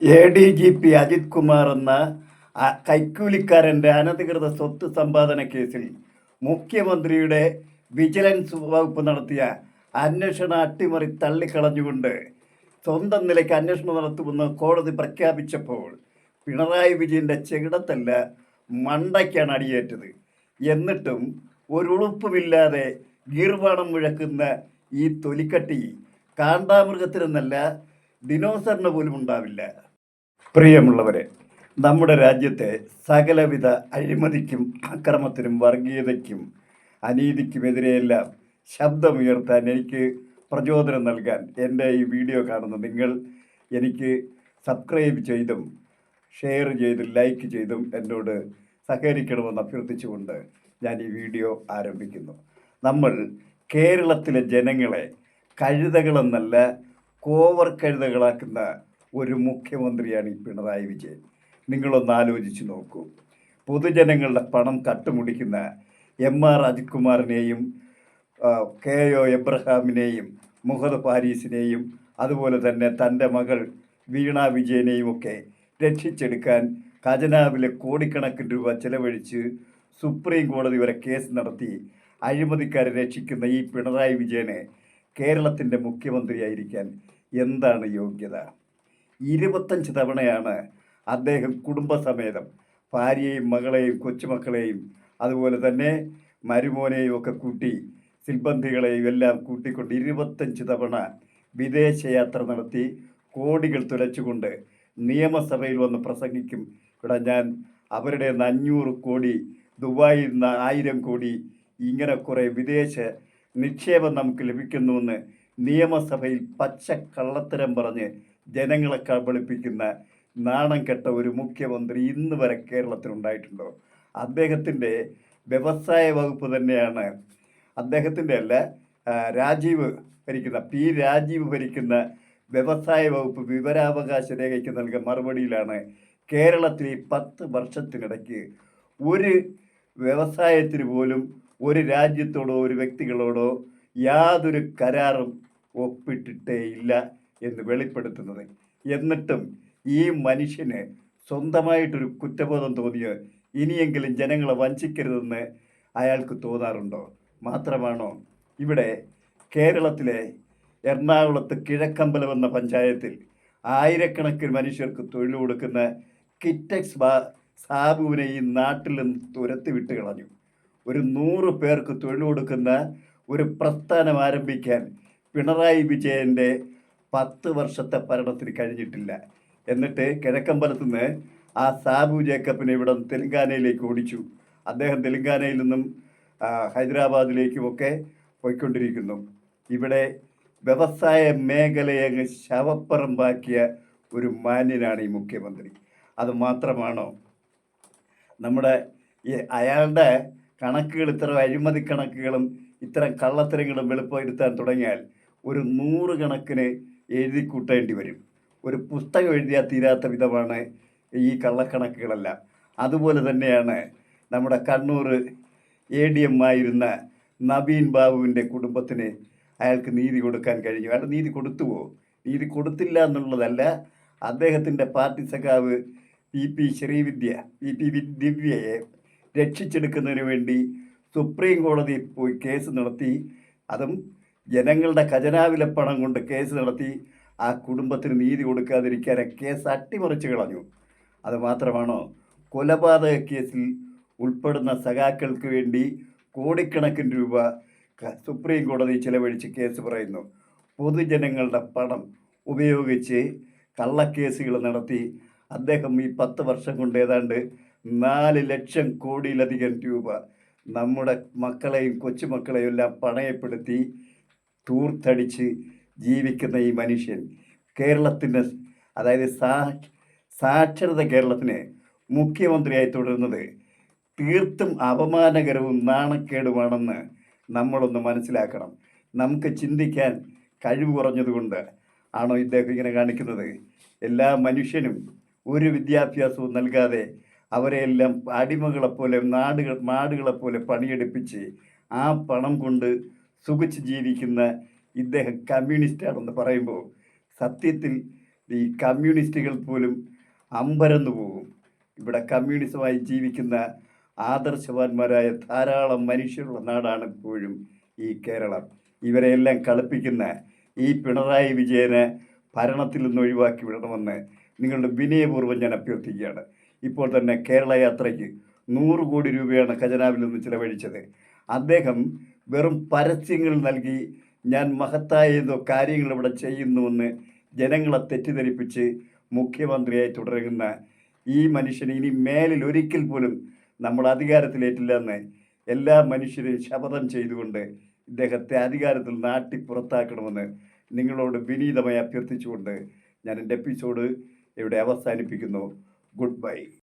A D G P Ajith Kumar എന്ന കൈക്കൂലിക്കാരന്റെ അനധികൃത സ്വത്ത് സമ്പാദന കേസിൽ മുഖ്യമന്ത്രിയുടെ വിജിലൻസ് വകുപ്പ് നടത്തിയ അന്വേഷണ അട്ടിമറി തള്ളിക്കളഞ്ഞുകൊണ്ട് സ്വന്തം നിലയ്ക്ക് അന്വേഷണം നടത്തുമെന്ന് കോടതി പ്രഖ്യാപിച്ചപ്പോൾ പിണറായി വിജയന്റെ ചെകിടത്തല്ല മണ്ടയ്ക്കാണ് അടിയേറ്റത്. എന്നിട്ടും ഒരു ഉളുപ്പുമില്ലാതെ ഗീർവാണം മുഴക്കുന്ന ഈ തൊലിക്കട്ടി കാണ്ടാമൃഗത്തിനെന്നല്ല ദിനോസറിന് പോലും ഉണ്ടാവില്ല. പ്രിയമുള്ളവരെ നമ്മുടെ രാജ്യത്തെ സകലവിധ അഴിമതിക്കും അക്രമത്തിനും വർഗീയതയ്ക്കും അനീതിക്കുമെതിരെയെല്ലാം ശബ്ദമുയർത്താൻ എനിക്ക് പ്രചോദനം നൽകാൻ എന്റെ ഈ വീഡിയോ കാണുന്ന നിങ്ങൾ എനിക്ക് സബ്സ്ക്രൈബ് ചെയ്തും ഷെയർ ചെയ്തും ലൈക്ക് ചെയ്തും എന്നോട് സഹകരിക്കണമെന്ന് അഭ്യർത്ഥിച്ചുകൊണ്ട് ഞാൻ ഈ വീഡിയോ ആരംഭിക്കുന്നു. നമ്മൾ കേരളത്തിലെ ജനങ്ങളെ കഴുതകളെന്നല്ല കോവർ കഴുതകളാക്കുന്ന ഒരു മുഖ്യമന്ത്രിയാണ് ഈ പിണറായി വിജയൻ. നിങ്ങളൊന്ന് ആലോചിച്ച് നോക്കൂ. പൊതുജനങ്ങളുടെ പണം കട്ടുമുടിക്കുന്ന എം ആർ അജിത്കുമാറിനെയും കെ ഒ എബ്രഹാമിനെയും മുഹമ്മദ് പാരീസിനെയും അതുപോലെ തന്നെ തന്റെ മകൾ വീണ വിജയനെയും ഒക്കെ രക്ഷിച്ചെടുക്കാൻ ഖജനാവിലെ കോടിക്കണക്കിന് രൂപ ചെലവഴിച്ച് സുപ്രീം കോടതി വരെ കേസ് നടത്തി അഴിമതിക്കാരെ രക്ഷിക്കുന്ന ഈ പിണറായി വിജയന് കേരളത്തിന്റെ മുഖ്യമന്ത്രിയായിരിക്കാൻ എന്താണ് യോഗ്യത? ഇരുപത്തഞ്ച് തവണയാണ് അദ്ദേഹം കുടുംബസമേതം ഭാര്യയും മകളെയും കൊച്ചുമക്കളെയും അതുപോലെ തന്നെ മരുമോനെയും ഒക്കെ കൂട്ടി സിൽബന്ധികളെയും എല്ലാം കൂട്ടിക്കൊണ്ട് ഇരുപത്തഞ്ച് തവണ വിദേശയാത്ര നടത്തി കോടികൾ തുലച്ചുകൊണ്ട് നിയമസഭയിൽ വന്ന് പ്രസംഗിക്കും. ഇവിടെ ഞാൻ അവരുടെ നിന്ന് അഞ്ഞൂറ് കോടി ദുബായിൽ നിന്ന് ആയിരം കോടി ഇങ്ങനെ കുറേ വിദേശ നിക്ഷേപം നമുക്ക് ലഭിക്കുന്നുവെന്ന് നിയമസഭയിൽ പച്ച കള്ളത്തരം പറഞ്ഞ് ജനങ്ങളെ കബളിപ്പിക്കുന്ന നാണം കെട്ട ഒരു മുഖ്യമന്ത്രി ഇന്ന് വരെ കേരളത്തിലുണ്ടായിട്ടുണ്ടോ? അദ്ദേഹത്തിന്റെ വ്യവസായ വകുപ്പ് തന്നെയാണ്. അദ്ദേഹത്തിന്റെ അല്ല രാജീവ് ഭരിക്കുന്ന പി രാജീവ് ഭരിക്കുന്ന വ്യവസായ വകുപ്പ് വിവരാവകാശ രേഖയ്ക്ക് നൽകിയ മറുപടിയിലാണ് കേരളത്തിൽ ഈ പത്ത് വർഷത്തിനിടയ്ക്ക് ഒരു വ്യവസായത്തിന് പോലും ഒരു രാജ്യത്തോടോ ഒരു വ്യക്തികളോടോ യാതൊരു കരാറും ഒപ്പിട്ടിട്ടേ ഇല്ല എന്ന് വെളിപ്പെടുത്തുന്നത്. എന്നിട്ടും ഈ മനുഷ്യന് സ്വന്തമായിട്ടൊരു കുറ്റബോധം തോന്നിയോ ഇനിയെങ്കിലും ജനങ്ങളെ വഞ്ചിക്കരുതെന്ന് അയാൾക്ക് തോന്നാറുണ്ടോ? മാത്രമാണോ? ഇവിടെ കേരളത്തിലെ എറണാകുളത്ത് കിഴക്കമ്പലം എന്ന പഞ്ചായത്തിൽ ആയിരക്കണക്കിന് മനുഷ്യർക്ക് തൊഴിൽ കൊടുക്കുന്ന കിറ്റക്സ് ബാ സാബുവിനെ ഈ നാട്ടിൽ നിന്ന് തുരത്തി വിട്ട് കളഞ്ഞു. ഒരു നൂറ് പേർക്ക് തൊഴിൽ കൊടുക്കുന്ന ഒരു പ്രസ്ഥാനം ആരംഭിക്കാൻ പിണറായി വിജയന്റെ പത്ത് വർഷത്തെ ഭരണത്തിന് കഴിഞ്ഞിട്ടില്ല. എന്നിട്ട് കിഴക്കമ്പലത്ത് നിന്ന് ആ സാബു ജേക്കബിനെ ഇവിടെ തെലങ്കാനയിലേക്ക് ഓടിച്ചു. അദ്ദേഹം തെലങ്കാനയിൽ നിന്നും ഹൈദരാബാദിലേക്കുമൊക്കെ പോയിക്കൊണ്ടിരിക്കുന്നു. ഇവിടെ വ്യവസായ മേഖലയെ ശവപ്പറമ്പാക്കിയ ഒരു മാന്യനാണ് ഈ മുഖ്യമന്ത്രി. അത് മാത്രമാണോ? നമ്മുടെ അയാളുടെ കണക്കുകൾ ഇത്ര അഴിമതി കണക്കുകളും ഇത്തരം കള്ളത്തരങ്ങളും വെളുപ്പെടുത്താൻ തുടങ്ങിയാൽ ഒരു നൂറ് കണക്കിന് എഴുതി കൂട്ടേണ്ടി വരും. ഒരു പുസ്തകം എഴുതിയാൽ തീരാത്ത വിധമാണ് ഈ കള്ളക്കണക്കുകളെല്ലാം. അതുപോലെ തന്നെയാണ് നമ്മുടെ കണ്ണൂർ എ ഡി എം ആയിരുന്ന നവീൻ ബാബുവിന്റെ കുടുംബത്തിന് അയാൾക്ക് നീതി കൊടുക്കാൻ കഴിഞ്ഞു. അയാൾ നീതി കൊടുത്തുവോ? നീതി കൊടുത്തില്ല എന്നുള്ളതല്ല അദ്ദേഹത്തിന്റെ പാർട്ടി സഖാവ് P P Sreevidya P P V- Divya രക്ഷിച്ചെടുക്കുന്നതിന് വേണ്ടി സുപ്രീം കോടതിയിൽ പോയി കേസ് നടത്തി. അതും ജനങ്ങളുടെ ഖജനാവിലെ പണം കൊണ്ട് കേസ് നടത്തി ആ കുടുംബത്തിന് നീതി കൊടുക്കാതിരിക്കാൻ ആ കേസ് അട്ടിമറിച്ച് കളഞ്ഞു. അതുമാത്രമാണോ കൊലപാതക കേസിൽ ഉൾപ്പെടുന്ന സഖാക്കൾക്ക് വേണ്ടി കോടിക്കണക്കിന് രൂപ സുപ്രീം കോടതി ചിലവഴിച്ച് കേസ് പറയുന്നു. പൊതുജനങ്ങളുടെ പണം ഉപയോഗിച്ച് കള്ളക്കേസുകൾ നടത്തി അദ്ദേഹം ഈ പത്ത് വർഷം കൊണ്ട് ഏതാണ്ട് നാല് ലക്ഷം കോടിയിലധികം രൂപ നമ്മുടെ മക്കളെയും കൊച്ചുമക്കളെയും എല്ലാം പണയപ്പെടുത്തി തൂർത്തടിച്ച് ജീവിക്കുന്ന ഈ മനുഷ്യൻ കേരളത്തിന്റെ അതായത് സാ സാക്ഷരത കേരളത്തിന് മുഖ്യമന്ത്രിയായി തുടരുന്നത് തീർത്തും അപമാനകരവും നാണക്കേടുമാണെന്ന് നമ്മളൊന്ന് മനസ്സിലാക്കണം. നമുക്ക് ചിന്തിക്കാൻ കഴിവ് കുറഞ്ഞതുകൊണ്ട് ആണോ ഇദ്ദേഹം ഇങ്ങനെ കാണിക്കുന്നത്? എല്ലാ മനുഷ്യനും ഒരു വിദ്യാഭ്യാസവും നൽകാതെ അവരെയെല്ലാം അടിമകളെപ്പോലെ നാടുകൾ മാടുകളെപ്പോലെ പണിയെടുപ്പിച്ച് ആ പണം കൊണ്ട് സുഖിച്ച് ജീവിക്കുന്ന ഇദ്ദേഹം കമ്മ്യൂണിസ്റ്റാണെന്ന് പറയുമ്പോൾ സത്യത്തിൽ ഈ കമ്മ്യൂണിസ്റ്റുകൾ പോലും അമ്പരന്നു പോകും. ഇവിടെ കമ്മ്യൂണിസമായി ജീവിക്കുന്ന ആദർശവാന്മാരായ ധാരാളം മനുഷ്യരുള്ള നാടാണ് ഇപ്പോഴും ഈ കേരളം. ഇവരെയെല്ലാം കളിപ്പിക്കുന്ന ഈ പിണറായി വിജയനെ ഭരണത്തിൽ നിന്ന് ഒഴിവാക്കി വിടണമെന്ന് നിങ്ങളുടെ വിനയപൂർവം ഞാൻ അഭ്യർത്ഥിക്കുകയാണ്. ഇപ്പോൾ തന്നെ കേരള യാത്രയ്ക്ക് നൂറ് കോടി രൂപയാണ് ഖജനാവിൽ നിന്ന് ചിലവഴിച്ചത്. അദ്ദേഹം വെറും പരസ്യങ്ങൾ നൽകി ഞാൻ മഹത്തായ ഏതോ കാര്യങ്ങൾ ഇവിടെ ചെയ്യുന്നുവെന്ന് ജനങ്ങളെ തെറ്റിദ്ധരിപ്പിച്ച് മുഖ്യമന്ത്രിയായി തുടരുന്ന ഈ മനുഷ്യന് ഇനി മേലിൽ ഒരിക്കൽ പോലും നമ്മൾ അധികാരത്തിലേറ്റില്ല എന്ന് എല്ലാ മനുഷ്യരെയും ശപഥം ചെയ്തുകൊണ്ട് ഇദ്ദേഹത്തെ അധികാരത്തിൽ നാട്ടി പുറത്താക്കണമെന്ന് നിങ്ങളോട് വിനീതമായി അഭ്യർത്ഥിച്ചുകൊണ്ട് ഞാൻ എന്റെ എപ്പിസോഡ് ഇവിടെ അവസാനിപ്പിക്കുന്നു. Good bye.